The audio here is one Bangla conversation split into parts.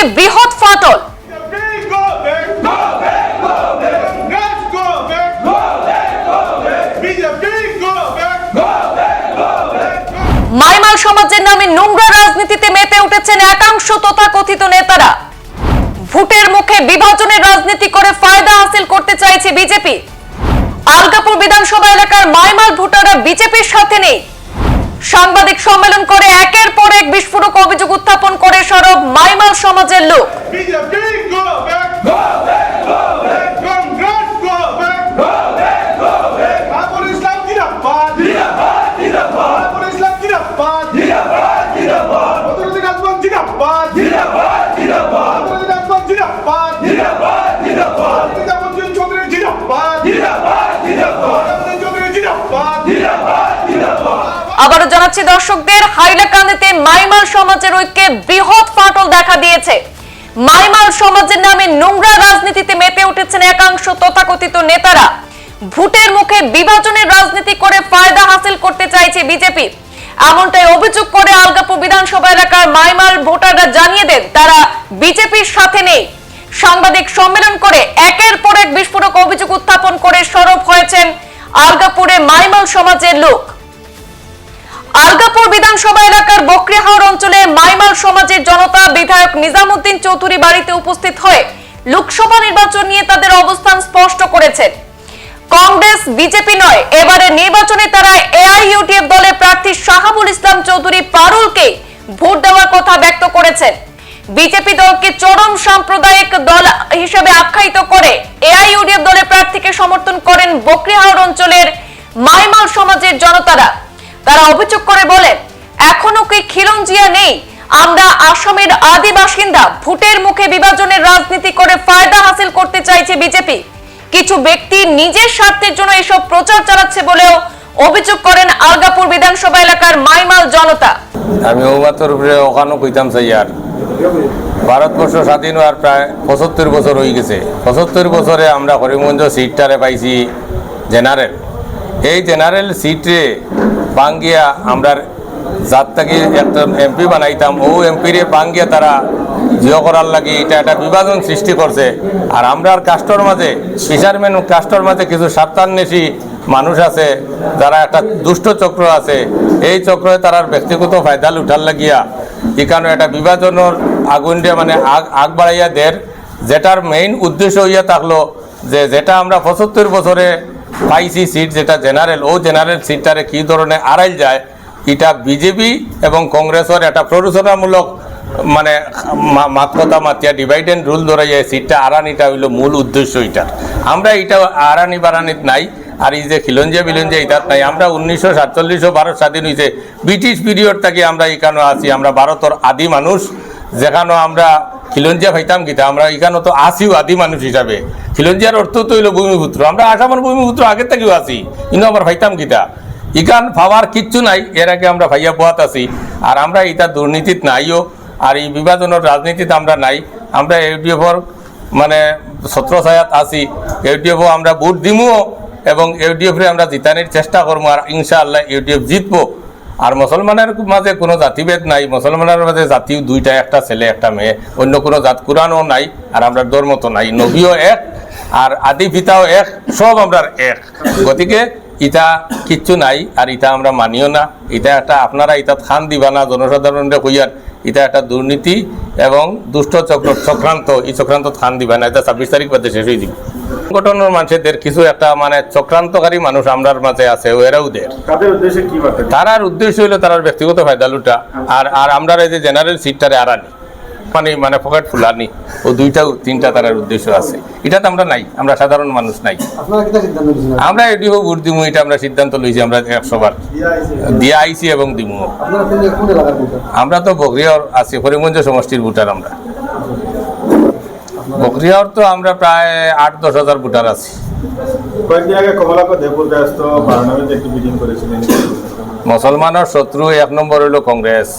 ঐক্যে বৃহৎ ফাটল! মাইমাল সমাজের নামে নোংরা রাজনীতিতে মেতে উঠেছেন একাংশ তথাকথিত নেতারা। ভোটের মুখে বিভাজনের রাজনীতি করে ফায়দা হাসিল করতে চাইছে বিজেপি। আলগাপুর বিধানসভা এলাকার মাইমাল ভোটাররা বিজেপির সাথে নেই। সাংবাদিক সম্মেলন করে একের পর এক বিস্ফোরক অভিযোগ say, look. আবারও জানাচ্ছি দর্শকদের হাইলাকান্দিতে মাই সমাজের ঐক্যে বৃহৎ ফাটল দেখা দিয়েছে। মাইমাল সমাজের নামে নোংরা রাজনীতিতে মেতে উঠেছেন একাংশ তথাকথিত নেতারা। ভোটের মুখে বিভাজনের রাজনীতি করে ফায়দা হাসিল করতে চাইছে বিজেপি। এমনটাই অভিযোগ করে আলগাপুর বিধানসভা এলাকার মাইমাল ভোটাররা জানিয়ে দেন, তারা বিজেপির সাথে নেই। সাংবাদিক সম্মেলন করে একের পর এক বিস্ফোরক অভিযোগ উত্থাপন করে সরব হয়েছেন আলগাপুরে মাইমাল সমাজের লোক। আলগাপুর বিধানসভা এলাকার অঞ্চলে মাইমাল সমাজের জনতা বিধায়ক নিজামুদ্দিন চৌধুরী বাড়িতে উপস্থিত হয়ে লোকসভা নির্বাচন নিয়ে তাদের অবস্থান স্পষ্ট করেছেন। কংগ্রেস, বিজেপি নয়, এবারে নির্বাচনে তারা এআইইউটিএফ দলের প্রার্থী শাহাবুল ইসলাম চৌধুরী পারুলকে ভোট দেওয়ার কথা ব্যক্ত করেছেন। বিজেপি দলকে চরম সাম্প্রদায়িক দল হিসেবে আখ্যায়িত করে এআইইউডিএফ দলের প্রার্থীকে সমর্থন করেন বকরিহাওর অঞ্চলের মাইমাল সমাজের জনতারা। তারা অভিযোগ করে বলেন এখনও খিলঞ্জিয়া নেই। আমরা আসামের আদি বাসিন্দা, ভোটের মুখে বিভাজনের রাজনীতি করে ফায়দা হাসিল করতে চাইছে বিজেপি। কিছু ব্যক্তি নিজের স্বার্থের জন্য এসব প্রচার চালাচ্ছে বলেও অভিযোগ করেন আলগাপুর বিধানসভা এলাকার মাইমাল জনতা। আমি ওমাতর উপরে ওখানেও কইতাম চাই আর ভারতবর্ষ স্বাধীন হওয়ার প্রায় পঁচাত্তর বছর হয়ে গেছে। পঁচাত্তর বছরে আমরা করিমগঞ্জ সিটটারে পাইছি জেনারেল। এই জেনারেল সিটে বাঙ্গিয়া আমরা যার একটা এমপি বানাইতাম, ও এমপিরে বাঙ্গিয়া তারা জিও করার লাগি এটা একটা বিভাজন সৃষ্টি করছে। আর আমরা আর কাস্টর মাঝে ফিশারম্যান কাস্টর মাঝে কিছু স্বার্থান্বেষী মানুষ আছে, যারা একটা দুষ্ট চক্র আছে, এই চক্রে তারার ব্যক্তিগত ফায়দা লুঠার লাগিয়া এখানে একটা বিভাজনের আগুন দিয়ে মানে আগ আগ বাড়াইয়া দের। যেটার মেইন উদ্দেশ্য হইয়া থাকল যে যেটা আমরা পঁচাত্তর বছরে পাইছি সিট যেটা জেনারেল ও জেনারেল সিটটারে কী ধরনের আড়াইল যায় এটা বিজেপি এবং কংগ্রেসের একটা প্ররোচনামূলক মানে মা- মাতকতা মাতিয়া ডিভাইড অ্যান্ড রুল ধরাইয়া সিটটা আড়ানিটা হইল মূল উদ্দেশ্য এটা। আমরা এটা আড়ানি বাড়ানিত নাই, আর এই যে খিলঞ্জিয়া বিলঞ্জিয়া ইতাত নাই। আমরা উনিশশো সাতচল্লিশশো ভারত স্বাধীন হয়েছে ব্রিটিশ পিরিয়ড থেকে আমরা এখানে আছি, আমরা ভারতের আদি মানুষ। যেখানে আমরা খিলঞ্জিয়া পাইতাম কিতা, আমরা এখানে তো আসিও আদি মানুষ হিসাবে। খিলঞ্জিয়ার অর্থ তো হইল ভূমিপুত্র। আমরা আসামের ভূমিপুত্র আগের থেকেও আছি কিন্তু আমরা পাইতাম কিতা। ইকান পাওয়ার কিচ্ছু নাই। এর আগে আমরা ভাইয়া পোয়াত আছি। আর আমরা এটা দুর্নীতিত নাইও। আর এই বিভাজনের রাজনীতিতে আমরা নাই। আমরা ইউডিএফর মানে ছত্র ছায়াত আছি। ইউডিএফও আমরা ভোট দিমুও এবং ইউডিএফরে আমরা জিতানির চেষ্টা করব আর ইনশাআল্লাহ ইউডিএফ জিতবো। আর মুসলমানের মাঝে কোনো জাতিভেদ নাই। মুসলমানের মাঝে জাতি দুইটা, একটা ছেলে, একটা মেয়ে। অন্য কোনো জাত কোরআনও নাই। আর আমরা ধর্ম তো নাই। নবীও এক, আর আদি পিতাও এক, সব আমরা এক। গতিকে ইটা কিচ্ছু নাই আর ইটা আমরা মানিও না। এটা একটা আপনারা ইটা খান দিবা না জনসাধারণরে কইয়ার এটা একটা দুর্নীতি এবং দুষ্ট চক্র চক্রান্ত এই চক্রান্ত খান দিবা না। এটা ছাব্বিশ তারিখ বাদে শেষ হয়ে দিব সংগঠনের মানুষদের কিছু একটা মানে চক্রান্তকারী মানুষ আমরার মাঝে আছে এরাও দের তাদের উদ্দেশ্যে কি বার্তা তারার উদ্দেশ্য হইল তারার ব্যক্তিগত ফায়দা লুটা। আর আর আমরা এই যে জেনারেল সিটটারে আরানি মানে মানে পকেট ফুলানি ও দুইটা তিনটা তারার উদ্দেশ্য আছে। এটা তো আমরা নাই আমরা সাধারণ মানুষ নাই। আপনারা কিটা সিদ্ধান্ত নিয়েছেন? আমরা এটিও ভোট দিমু এটা আমরা সিদ্ধান্ত লইছি আমরা একশোবার দিয়া আইছি এবং দিমু। আমরা তো বকরিয়ার আছি করিমগঞ্জ সমষ্টির ভোটার আমরা। বকরিয়ার তো আমরা প্রায় আট দশ হাজার ভোটার আছি। কয়েকদিন আগে কমলাক দেবপুর ব্যস্ত পার্লামেন্টে একটি মিটিং করেছিলেন। মুসলমানের শত্রু এক নম্বর হইল কংগ্রেস।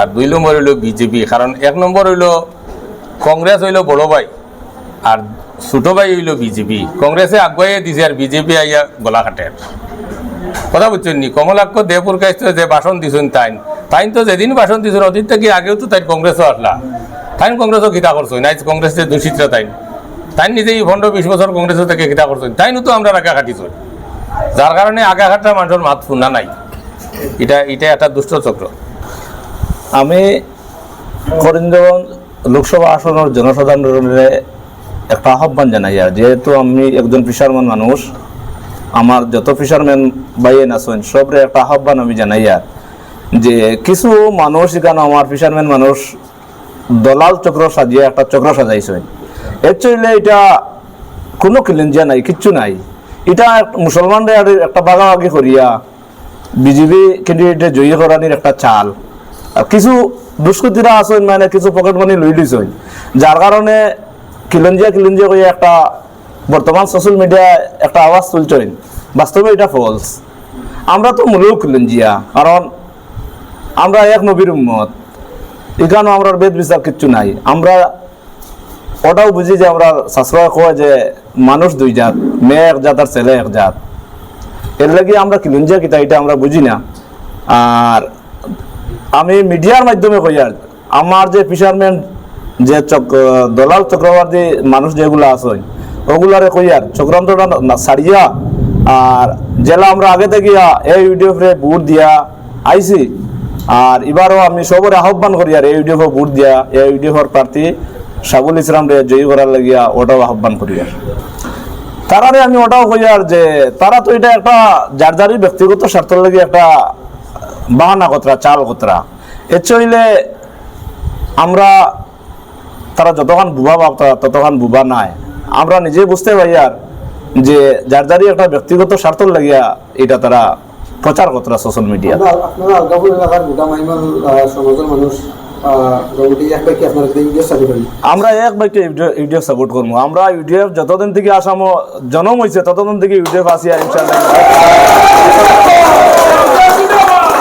আর দুই নম্বর হইল বিজেপি, কারণ এক নম্বর হইল কংগ্রেস হইল বড় ভাই আর ছোট ভাই হইল বিজেপি। কংগ্রেসে আগুয়াইয়ে দিছে আর বিজেপি আইয়া গলা কাটের কথা বুঝছেন নি? কমলাক্ষ দেবপুর কাছে যে ভাষণ দিছেন তাইন তাইন তো যেদিন ভাষণ দিছেন ওদিন থেকে আগেও তো তাই কংগ্রেসও আসলা তাইন কংগ্রেসও গীতা করছই নাই কংগ্রেসে দূষিতরা তাইন। তাই নিজেই পনেরো বিশ বছর কংগ্রেসের থেকে গীতা করছই তাইনও তো আমরা আগা খাটিছই যার কারণে আগা খাটা মানুষের মাত শুনা নাই। এটা এটা একটা দুষ্ট চক্র আমি করিমগঞ্জ লোকসভা আসনের জনসাধারণের একটা আহ্বান জানাই আর যেহেতু আমি একজন ফিশারম্যান মানুষ, আমার যত ফিশারম্যান বাইন আছেন, সবরে একটা আহ্বান আমি জানাই আর যে কিছু মানুষ এখানে আমার ফিশারম্যান মানুষ দলাল চক্র সাজিয়ে একটা চক্র সাজাইছেন। অ্যাকচুয়ালি এটা কোনো কিলেঞ্জিয়া নাই, কিচ্ছু নাই। এটা মুসলমানদের একটা বাগাবাগি করিয়া বিজেপি ক্যান্ডিডেটে জয়ী করানির একটা চাল। কিছু দুষ্কৃতীরা আছেন মানে কিছু পকেট মানি লই লইছেন যার কারণে কিলঞ্জিয়া কিলঞ্জিয়া করে একটা বর্তমান সোশ্যাল মিডিয়ায় একটা আওয়াজ তুলছেন বাস্তবে এটা ফলস আমরা তো মূলেও কিলঞ্জিয়া কারণ আমরা এক নবীর উম্মত। এখানেও আমরা বেদ বিচার কিচ্ছু নাই। আমরা ওটাও বুঝি যে আমরা শাস্ত্র কয় যে মানুষ দুই জাত, মেয়ে এক জাত আর ছেলে এক জাত। এর লাগি আমরা কিলুঞ্জিয়া কিতা, এটা আমরা বুঝি না। আর আমি মিডিয়ার মাধ্যমে কই আর, আমার যে ফিশারম্যান যে দলাল চক্রবর্তী মানুষ যেগুলো আছে, ওগুলারে কই আর, চক্রান্তটা ছাড়িয়া, আর জেলা আমরা আগে থেকে এই ইউডিএফরে ভোট দিয়া আইছি, আর এবারও আমি সবরে আহ্বান করি আর এই ইউডিএফ ভোট দিয়া, এই ইউডিএফর প্রার্থী সাবুল ইসলাম রে জয়ী করার লাগিয়া ওটাও আহ্বান করি আর। তারারে আমি ওটাও কই আর যে, তারা তো এটা একটা যার যারই ব্যক্তিগত স্বার্থের লাগে একটা বাহানা কতরা চাল কতরা। এর চইলে আমরা তারা যতক্ষণ বুবা ভাবতা ততক্ষণ বুবা নাই। আমরা নিজে বুঝতে পারি আর যে যার যারই একটা ব্যক্তিগত স্বার্থ লাগিয়া এটা তারা প্রচার কতরা সোশ্যাল মিডিয়া এক ব্যক্তি আমরা এক বাইকে ইউডিএফ সাপোর্ট করব আমরা ইউডিএফ যতদিন থেকে আসামো জনম হয়েছে ততদিন থেকে ইউডিএফ আসিয়া ইনশাল্লাহ